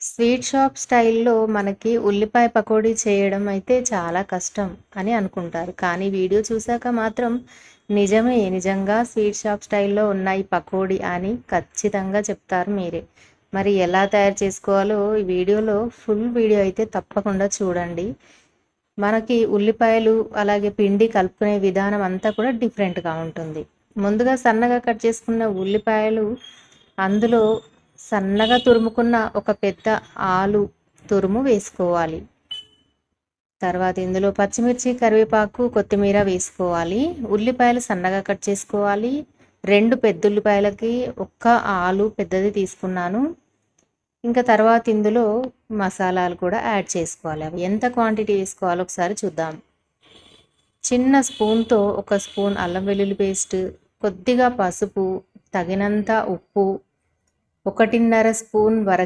Sweet shop స్టైల్‌లో మనకి ఉల్లిపాయ పకోడీ చేయడం అయితే చాలా కష్టం అని అనుకుంటారు. కానీ వీడియో చూసాక మాత్రం నిజమే నిజంగా స్వీట్ షాప్ స్టైల్‌లో ఉన్నాయి పకోడీ అని ఖచ్చితంగా చెప్తారు మీరే. మరి ఎలా తయారు చేసుకోవాలో ఈ వీడియోలో ఫుల్ వీడియో అయితే తప్పకుండా చూడండి. మనకి ఉల్లిపాయలు అలాగే పిండి కలుపుకునే విధానం అంతా కూడా డిఫరెంట్‌గా ఉంటుంది. ముందుగా సన్నగా కట్ చేసుకున్న ఉల్లిపాయలు అందులో సన్నగా తురుముకున్న ఒక పెద్ద ఆలు తురుము వేసుకోవాలి. తర్వాత ఇందులో పచ్చిమిర్చి, కరివేపాకు, కొత్తిమీర వేసుకోవాలి. ఉల్లిపాయలు సన్నగా కట్ చేసుకోవాలి. రెండు పెద్ద ఉల్లిపాయలకి ఒక్క ఆలు పెద్దది తీసుకున్నాను. ఇంకా తర్వాత ఇందులో మసాలాలు కూడా యాడ్ చేసుకోవాలి. అవి ఎంత క్వాంటిటీ వేసుకోవాలో ఒకసారి చూద్దాం. చిన్న స్పూన్‌తో ఒక స్పూన్ అల్లం వెల్లుల్లి పేస్ట్, కొద్దిగా పసుపు, తగినంత ఉప్పు, ఒకటిన్నర స్పూన్ వరకు